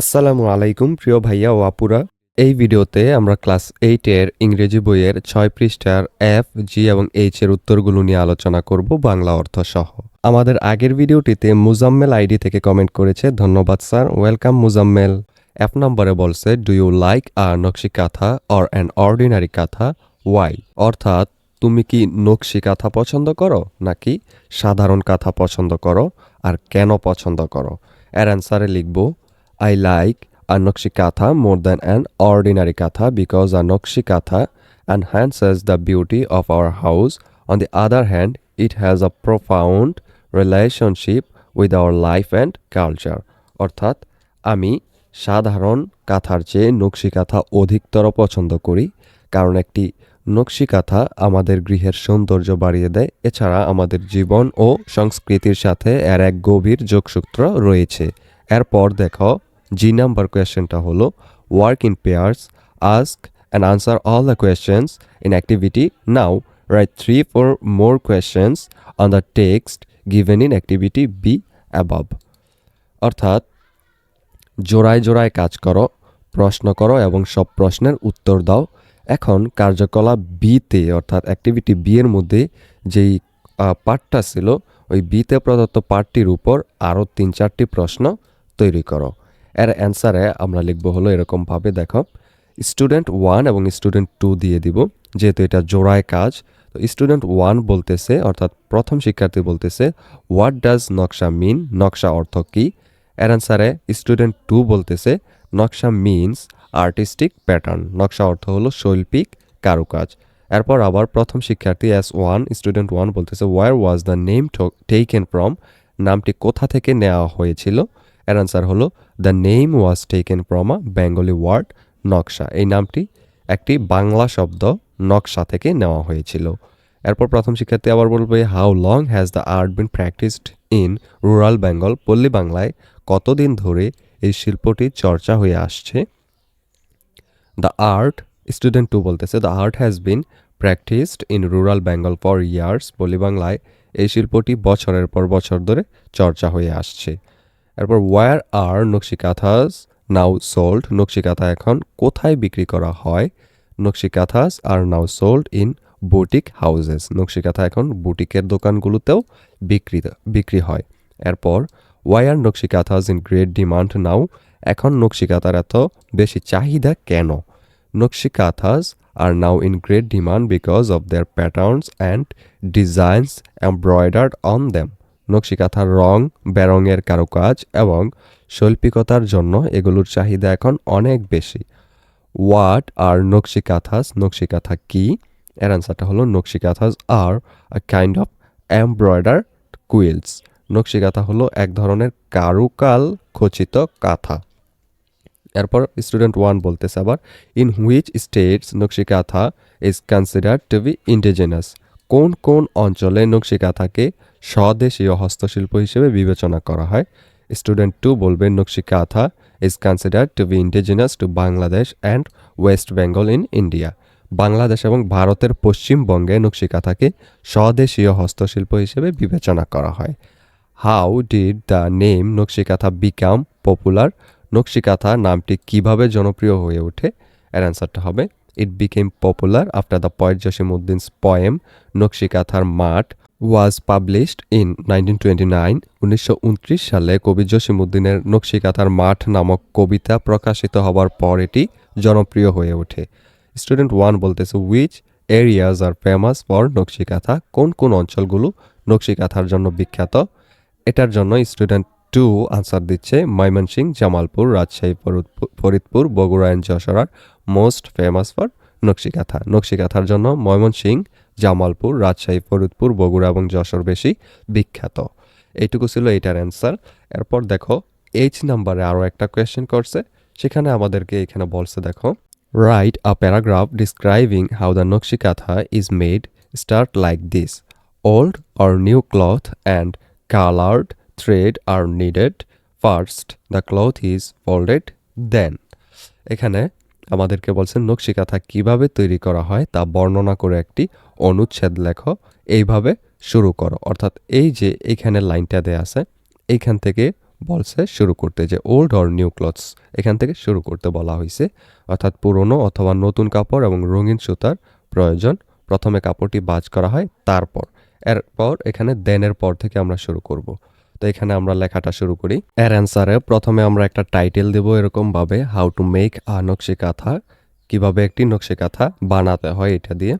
আসসালামু আলাইকুম, প্রিয় ভাইয়া ও আপুরা। এই ভিডিওতে আমরা ক্লাস এইটের ইংরেজি বইয়ের ছয় পৃষ্ঠার এফ জি এবং এইচ এর উত্তরগুলো নিয়ে আলোচনা করব বাংলা অর্থ সহ আমাদের আগের ভিডিওটিতে মুজাম্মেল আইডি থেকে কমেন্ট করেছে, ধন্যবাদ স্যার। ওয়েলকাম মুজাম্মেল। এফ নম্বরে বলছে do you like a nakshi kantha or an ordinary kantha? Why অর্থাৎ, তুমি কি নকশি কাঁথা পছন্দ করো নাকি সাধারণ কাঁথা পছন্দ করো আর কেন পছন্দ করো? এর অ্যান্সারে লিখব I like nakshi kantha more than an ordinary kantha because a nakshi kantha enhances the beauty of our house on the other hand it has a profound relationship with our life and culture অর্থাৎ, আমি সাধারণ কাঁথার চেয়ে নকশি কাঁথা অধিকতর পছন্দ করি, কারণ একটি নকশি কাঁথা আমাদের গৃহের সৌন্দর্য বাড়িয়ে দেয়। এছাড়া আমাদের জীবন ও সংস্কৃতির সাথে এর এক গভীর যোগসূত্র রয়েছে। এরপর দেখো জি নাম্বার কোয়েশ্চেনটা হলো work in pairs ask and answer all the questions in activity now right three four more questions on the text given in activity B above অর্থাৎ, জোড়ায় জোড়ায় কাজ করো, প্রশ্ন করো এবং সব প্রশ্নের উত্তর দাও। এখন কার্যকলাপ বিতে অর্থাৎ অ্যাক্টিভিটি বি এর মধ্যে যেই পার্টটা ছিল, ওই বিতে প্রদত্ত পার্টটির উপর আরও তিন, চারটি প্রশ্ন তৈরি করো। এর অ্যান্সারে আমরা লিখব হলো এরকমভাবে দেখো স্টুডেন্ট ওয়ান এবং স্টুডেন্ট টু দিয়ে দিব, যেহেতু এটা জোড়ায় কাজ, তো স্টুডেন্ট ওয়ান বলতেছে, অর্থাৎ প্রথম শিক্ষার্থী বলতেছে হোয়াট ডাজ নকশা মিন নকশা অর্থ কী? এর অ্যান্সারে স্টুডেন্ট টু বলতেছে, নকশা মিনস আর্টিস্টিক প্যাটার্ন নকশা অর্থ হলো শৈল্পিক কারুকাজ। এরপর আবার প্রথম শিক্ষার্থী এস ওয়ান স্টুডেন্ট ওয়ান বলতেছে where was the name taken from নামটি কোথা থেকে নেওয়া হয়েছিল? এর অ্যান্সার হলো the name was taken from a Bengali word naksha. এই নামটি একটি বাংলা শব্দ, নকশা থেকে নেওয়া হয়েছিল। এরপর প্রথম শিক্ষার্থী আবার বলবে how long has the art been practised in rural Bengal পল্লী বাংলায় কতদিন ধরে এই শিল্পটি চর্চা হয়ে আসছে? দ্য আর্ট স্টুডেন্ট টু বলতেছে the art has been practised in rural Bengal for years বলি বাংলায় এই শিল্পটি বছরের পর বছর ধরে চর্চা হয়ে আসছে। এরপর where are nakshikanthas now sold nakshi kantha এখন কোথায় বিক্রি করা হয়? Nakshi kanthas are now sold in boutique houses nakshi kantha এখন বুটিকের দোকানগুলোতেও বিক্রি বিক্রি হয়। এরপর why are nakshi kanthas in great demand now এখন নকশিকাথার এত বেশি চাহিদা কেন? Nakshi kanthas are now in great demand because of their patterns and designs embroidered on them নকশিকাথার রং, বেরঙের কারুকাজ এবং শৈল্পিকতার জন্য এগুলোর চাহিদা এখন অনেক বেশি। What are nakshikanthas? নকশিকাথা কি? এর অ্যান্সারটা হলো nakshikanthas are a kind of embroider quilts nakshi kantha হলো এক ধরনের কারুকাল খচিত কাঁথা। এরপর স্টুডেন্ট ওয়ান বলতেছে আবার in which states nakshi kantha is consider to be indigenous কোন কোন অঞ্চলে নকশিকাথাকে স্বদেশীয় হস্তশিল্প হিসেবে বিবেচনা করা হয়। স্টুডেন্ট টু বলবে nakshi kantha is consider to be indigenous to Bangladesh and West Bengal in India Bangladesh এবং ভারতের পশ্চিমবঙ্গে নকশিকাথাকে স্বদেশীয় হস্তশিল্প হিসেবে বিবেচনা করা হয়। How did the name nakshi kantha become popular nakshi kantha নামটি কীভাবে জনপ্রিয় হয়ে ওঠে? এর অ্যান্সারটা হবে it became popular after the poet Jasimuddin's poem Nakshi Kanthar Math was published in nineteen twenty nine উনিশশো উনত্রিশ সালে কবি জসিমুদ্দিনের নকশিকাথার মাঠ নামক কবিতা প্রকাশিত হবার পর এটি জনপ্রিয় হয়ে ওঠে। স্টুডেন্ট ওয়ান বলতেছে which areas are famous for nakshi kantha? কোন কোন অঞ্চলগুলো নকশিকাথার জন্য বিখ্যাত? এটার জন্য স্টুডেন্ট টু আনসার দিচ্ছে Mymensingh Jamalpur, Rajshahi, Faridpur- Faridpur, Bogura and Jashore are most famous for nakshi kantha? নকশিকাথার জন্য ময়মনসিং জামালপুর, রাজশাহী, ফরিদপুর, বগুড়া এবং যশোর বেশি বিখ্যাত। এইটুকু ছিল এইটার অ্যান্সার এরপর দেখো এইচ নাম্বারে আরও একটা কোয়েশ্চেন করছে। সেখানে আমাদেরকে এখানে বলছে, দেখো write a paragraph describing how the nakshi nakshi kantha is made start like this old or new cloth and colored thread are needed. First, the cloth is folded, then. এখানে আমাদেরকে বলছেন নকশিকাথা কীভাবে তৈরি করা হয় তা বর্ণনা করে একটি অনুচ্ছেদ লেখো, এইভাবে শুরু করো। অর্থাৎ এই যে এখানে লাইনটা দেয়া আছে, এইখান থেকে বলছে শুরু করতে, যে ওল্ড অর নিউ ক্লথস এখান থেকে শুরু করতে বলা হয়েছে অর্থাৎ পুরনো অথবা নতুন কাপড় এবং রঙিন সুতার প্রয়োজন। প্রথমে কাপড়টি বাজ করা হয়, তারপর। এরপর এখানে দেনের পর থেকে আমরা শুরু করব। তো এখানে আমরা লেখাটা শুরু করি। এর অ্যান্সারে প্রথমে আমরা একটা টাইটেল দেব এরকমভাবে how to make a nakshi কাঁথা কীভাবে একটি নকশি কাঁথা বানাতে হয় এটা দিয়ে।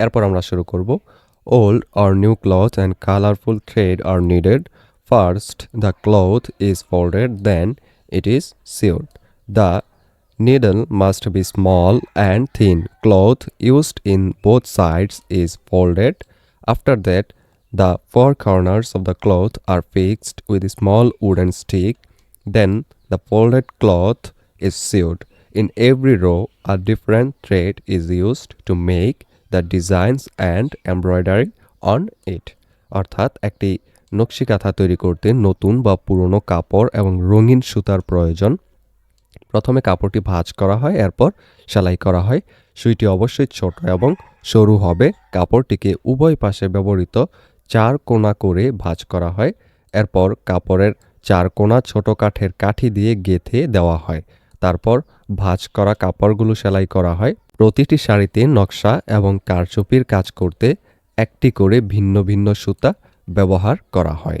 এরপর আমরা শুরু করব। Old are new cloth and colourful thread are needed first the cloth is folded then it is sewed the Needle must be small and thin. Cloth used in both sides is folded. After that, the four corners of the cloth are fixed with a small wooden stick. Then the folded cloth is sewed. In every row, a different thread is used to make the designs and embroidery on it. অর্থাৎ একটি নকশি কাঁথা তৈরি করতে নতুন বা পুরনো কাপড় এবং রঙিন সুতার প্রয়োজন প্রথমে কাপড়টি ভাঁজ করা হয় এরপর সেলাই করা হয় সুইটি অবশ্যই ছোট এবং সরু হবে কাপড়টিকে উভয় পাশে ব্যবহৃত চার কোণা করে ভাঁজ করা হয়। এরপর কাপড়ের চার কোণা ছোট কাঠের কাঠি দিয়ে গেঁথে দেওয়া হয়। তারপর ভাঁজ করা কাপড়গুলো সেলাই করা হয়। প্রতিটি শাড়িতে নকশা এবং কারচুপির কাজ করতে একটি করে ভিন্ন ভিন্ন সুতা ব্যবহার করা হয়।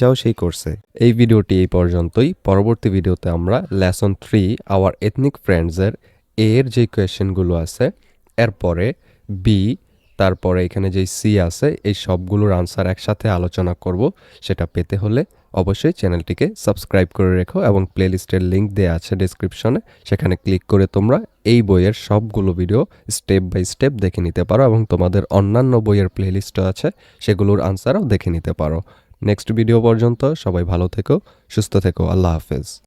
যাও সেই কোর্সে। এই ভিডিওটি এই পর্যন্তই। পরবর্তী ভিডিওতে আমরা লেসন থ্রি, আওয়ার এথনিক ফ্রেন্ডসের এর যে কোয়েশ্চেনগুলো আছে, এরপরে বি তারপরে এখানে যে সি আছে, এই সবগুলোর আনসার একসাথে আলোচনা করব। সেটা পেতে হলে অবশ্যই চ্যানেলটিকে সাবস্ক্রাইব করে রেখো এবং প্লেলিস্টের লিঙ্ক দেওয়া আছে ডিসক্রিপশনে সেখানে ক্লিক করে তোমরা এই বইয়ের সবগুলো ভিডিও স্টেপ বাই স্টেপ দেখে নিতে পারো এবং তোমাদের অন্যান্য বইয়ের প্লেলিস্টও আছে, সেগুলোর আনসারও দেখে নিতে পারো। নেক্সট ভিডিও পর্যন্ত সবাই ভালো থেকো সুস্থ থেকো আল্লাহ হাফেজ।